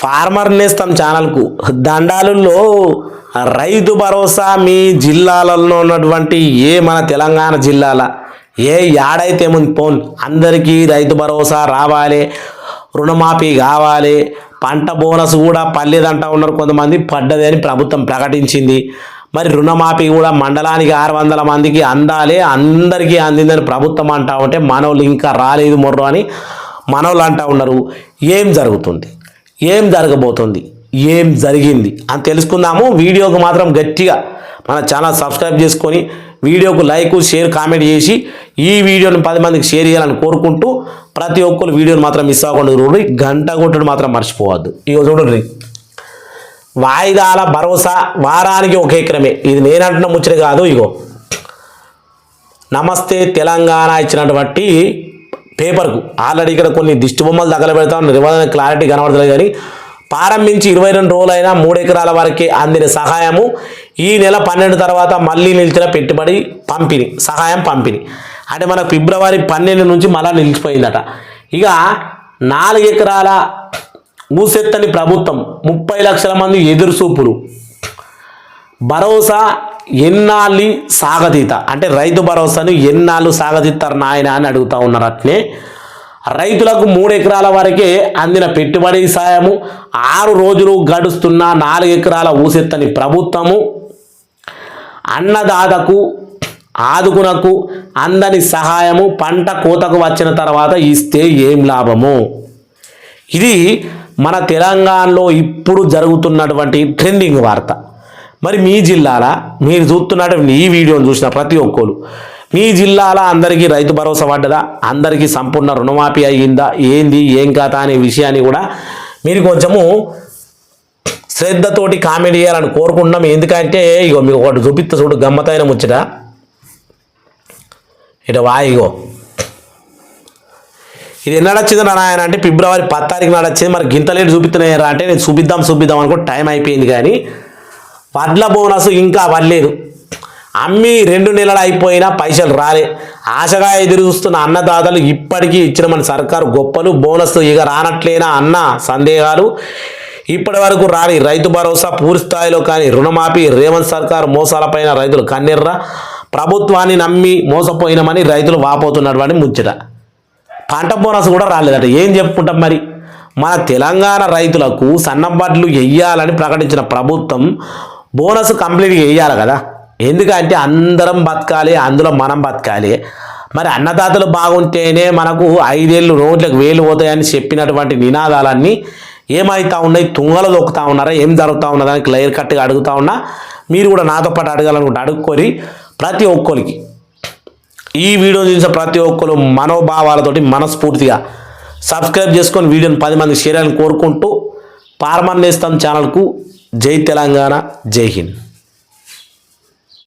Farmer నేస్తం ఛానల్కు. దండాలుల్లో రైతు భరోసా మీ జిల్లాలలో ఉన్నటువంటి ఏ మన తెలంగాణ జిల్లాల ఏ యాడైతే ముందు పోన్ అందరికీ రైతు భరోసా రావాలి రుణమాఫీ కావాలి పంట బోనస్ కూడా పర్లేదంటా ఉన్నారు కొంతమంది పడ్డది అని ప్రభుత్వం ప్రకటించింది. మరి రుణమాఫీ కూడా మండలానికి ఆరు వందల మందికి అందాలి అందరికీ అందిందని ప్రభుత్వం అంటా ఉంటే మనోళ్ళు ఇంకా రాలేదు మొర్రు అని మనోళ్ళు అంటా ఉన్నారు. ఏం జరుగుతుంది? ఏం జరగబోతుంది? ఏం జరిగింది? అని తెలుసుకుందాము. వీడియోకు మాత్రం గట్టిగా మన ఛానల్ సబ్స్క్రైబ్ చేసుకొని వీడియోకు లైక్ షేర్ కామెంట్ చేసి ఈ వీడియోని పది మందికి షేర్ చేయాలని కోరుకుంటూ ప్రతి ఒక్కరు వీడియోని మాత్రం మిస్ అవ్వకుండా చూడండి. గంట కొట్టడం మాత్రం మర్చిపోవద్దు. ఇక చూడండి. వాయిదాల భరోసా వారానికి ఒక ఎకరమే. ఇది నేనంటున్న ముచ్చట కాదు ఇగో. నమస్తే తెలంగాణ ఇచ్చినటువంటి పేపర్కు. ఆల్రెడీ ఇక్కడ కొన్ని దిష్టి బొమ్మలు తగలబెడతాం నిబంధన క్లారిటీ కనబడతలేదు కానీ ప్రారంభించి ఇరవై రెండు రోజులైనా మూడు ఎకరాల వరకే అందిన సహాయము ఈ నెల పన్నెండు తర్వాత మళ్ళీ నిలిచిన పెట్టుబడి పంపిణీ సహాయం పంపిణీ. అంటే మనకు ఫిబ్రవరి పన్నెండు నుంచి మళ్ళీ నిలిచిపోయిందట. ఇక నాలుగు ఎకరాల ఊసెత్తని ప్రభుత్వం ముప్పై లక్షల మంది ఎదురుచూపులు భరోసా ఎన్నాళ్ళు సాగతీత అంటే రైతు భరోసాను ఎన్నాళ్ళు సాగతీస్తారు నాయన అని అడుగుతా ఉన్నారు అట్లే. రైతులకు మూడు ఎకరాల వరకే అందిన పెట్టుబడి సాయము ఆరు రోజులు గడుస్తున్న నాలుగు ఎకరాల ఊసెత్తని ప్రభుత్వము అన్నదాతకు ఆదుకునకు అందని సహాయము పంట కోతకు వచ్చిన తర్వాత ఇస్తే ఏం లాభము? ఇది మన తెలంగాణలో ఇప్పుడు జరుగుతున్నటువంటి ట్రెండింగ్ వార్త. మరి మీ జిల్లాల? మీరు చూస్తున్నటువంటి ఈ వీడియోని చూసిన ప్రతి ఒక్కరు మీ జిల్లాల అందరికీ రైతు భరోసా పడ్డదా? అందరికీ సంపూర్ణ రుణమాఫీ అయ్యిందా? ఏంది? ఏం కథ అనే విషయాన్ని కూడా మీరు కొంచెము శ్రద్ధతోటి కామెంట్ చేయాలని కోరుకుంటున్నాం. ఎందుకంటే ఇగో మీకు ఒకటి చూపిస్తా చూడు గమ్మతైన ముచ్చట. ఇట వాయిగో ఇగో. ఇది ఎన్నడ వచ్చింది నాయన అంటే ఫిబ్రవరి పది తారీఖు నాడు వచ్చింది మరి గింత లేట్ చూపిస్తున్నాయరా అంటే నేను చూపిద్దాం చూపిద్దాం అనుకో టైం అయిపోయింది కానీ వడ్ల బోనస్ ఇంకా పడలేదు. అమ్మి రెండు నెలలు అయిపోయినా పైసలు రాలే. ఆశగా ఎదురు చూస్తున్న అన్నదాతలు ఇప్పటికీ ఇచ్చిన మన సర్కారు గొప్పలు బోనస్ ఇక రానట్లేనా అన్న సందేహాలు ఇప్పటి వరకు రాని రైతు భరోసా పూర్తి స్థాయిలో కానీ రుణమాఫీ రేవంత్ సర్కార్ మోసాలపైన రైతులు కన్నెర్ర. ప్రభుత్వాన్ని నమ్మి మోసపోయినామని రైతులు వాపోతున్నటువంటి ముచ్చట. పంట బోనస్ కూడా రాలేదట. ఏం చెప్పుకుంటాం మరి? మన తెలంగాణ రైతులకు సన్నబడ్లు వెయ్యాలని ప్రకటించిన ప్రభుత్వం బోనస్ కంప్లీట్గా వేయాలి కదా. ఎందుకంటే అందరం బతకాలి అందులో మనం బతకాలి. మరి అన్నదాతలు బాగుంటేనే మనకు ఐదేళ్ళు రోడ్లకు వేలు పోతాయని చెప్పినటువంటి నినాదాలన్నీ ఏమవుతా ఉన్నాయి? తుంగలు దొక్కుతా ఉన్నారా? ఏం జరుగుతూ ఉన్నదని క్లియర్ కట్గా అడుగుతా ఉన్నా. మీరు కూడా నాతో పాటు అడగాలనుకుంటే అడుక్కొని ప్రతి ఒక్కరికి ఈ వీడియో చూసిన ప్రతి ఒక్కరు మనోభావాలతోటి మనస్ఫూర్తిగా సబ్స్క్రైబ్ చేసుకొని వీడియోని పది మంది షేర్ అని కోరుకుంటూ పార్మన్ నేస్తం ఛానల్కు జై తెలంగాణ జై హింద్.